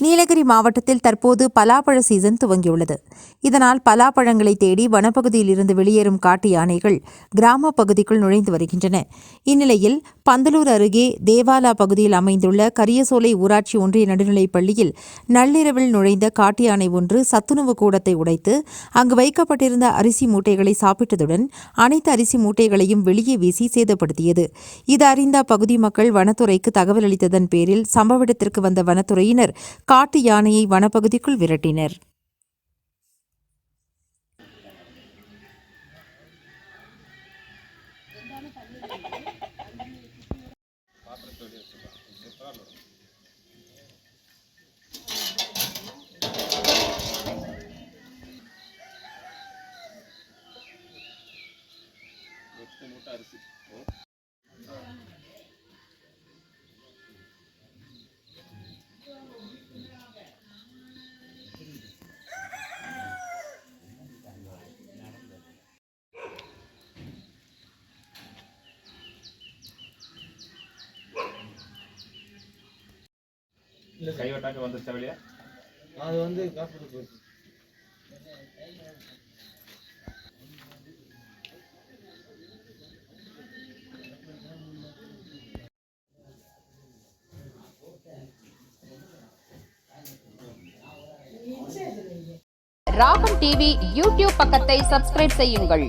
நீலகிரி மாவட்டத்தில் தற்போது பலாப்பழ சீசன் துவங்கியுள்ளது. இதனால் பலாப்பழங்களை தேடி வனப்பகுதியில் இருந்து வெளியேறும் காட்டு யானைகள் கிராம பகுதிக்குள் நுழைந்து வருகின்றன. இந்நிலையில் பந்தலூர் அருகே தேவாலா பகுதியில் அமைந்துள்ள கரியசோலை ஊராட்சி ஒன்றிய நடுநிலைப் பள்ளியில் நள்ளிரவில் நுழைந்த காட்டு யானை ஒன்று சத்துணவு கூடத்தை உடைத்து அங்கு வைக்கப்பட்டிருந்த அரிசி மூட்டைகளை சாப்பிட்டதுடன் அனைத்து அரிசி மூட்டைகளையும் வெளியே வீசி சேதப்படுத்தியது. இது அறிந்த அப்பகுதி மக்கள் வனத்துறைக்கு தகவல் அளித்ததன் பேரில் சம்பவ இடத்திற்கு வந்த வனத்துறையினர் காட்டு யானையை வனப்பகுதிக்குள் விரட்டினர். கைவட்டாக்க வந்துருச்சா வெளியே அது வந்து காப்பீடு போயிடுச்சு ராகம் டிவி யூடியூப் பக்கத்தை சப்ஸ்கிரைப் செய்யுங்கள்.